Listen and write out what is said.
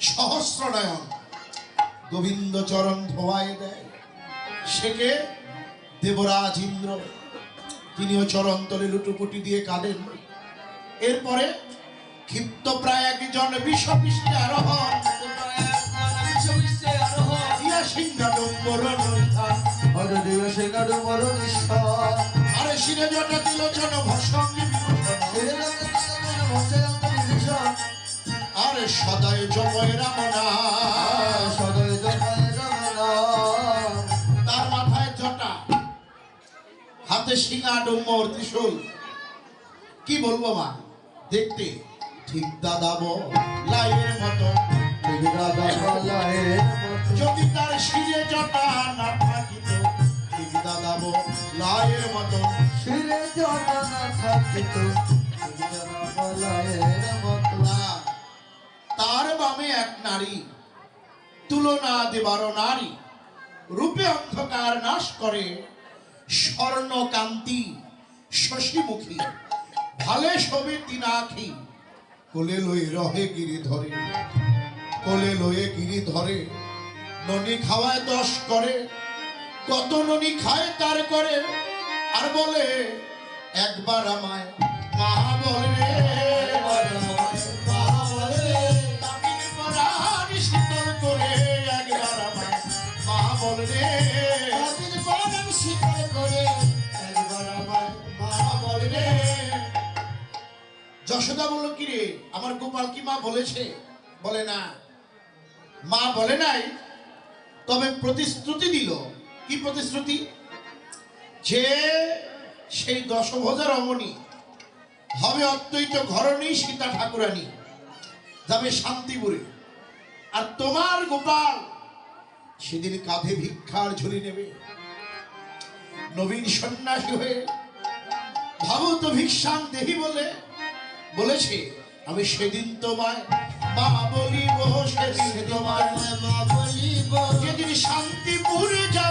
সহস্র নয়ন গোবিন্দ চরণ ধোয়ায় দেয়। সেকে দেবরাজ ইন্দ্র তিনিও চরণ তলে লুটুপুটি দিয়ে কাঁদেন। এরপরে ক্ষিপ্ত প্রায় একজন বিষপৃষ্ঠে আরোহণ। আরে শিরে জটা দিল জন ভসঙ্গি সদায় জময় রামনা সদয় জয় রমনা তার মাথায় জটা। হাতে শিঙা ডুম্বর ত্রিশূল। কি বলব মা? দেখতে ঠিক দাদাব লাইয়ের মতো। যদি তার শিরে জটা না থাকিত ঠিক দাদাব লাইয়ের মতো। শিরে জটা না থাকিত পালায়ের মতো। নারী, তুলনা দেবার নারী, রূপে অন্ধকার নাশ করে স্বর্ণকান্তি শশীমুখী, ভালে সবে তিনাখি, কোলে লই রহে গিরি ধরে, কোলে লয়ে গিরি ধরে, ননি খাওয়ায় দশ করে, কত ননি খায় তার করে, আর বলে, একবার আমায় মা করে একবার মা যশোদা বলল কি রে আমার গোপাল কি মা বলেছে? বলে না। মা বলে নাই তবে প্রতিশ্রুতি দিল। কি প্রতিশ্রুতি? যে সেই দশভোজা রমণী হবে অদ্বৈত ঘরণী সীতা ঠাকুরানী যাবে শান্তিপুরে। আর তোমার গোপাল সেদিন কাঁধে ভিক্ষার ঝুলি নেবে। নবীন সন্ন্যাসী হয়ে ভাবত ভিক্ষান দেহি বলে, বলেছে, আমি সেদিন তোমায় মা বলিব সেদিন তোমায় যেদিন শান্তিপুরে যা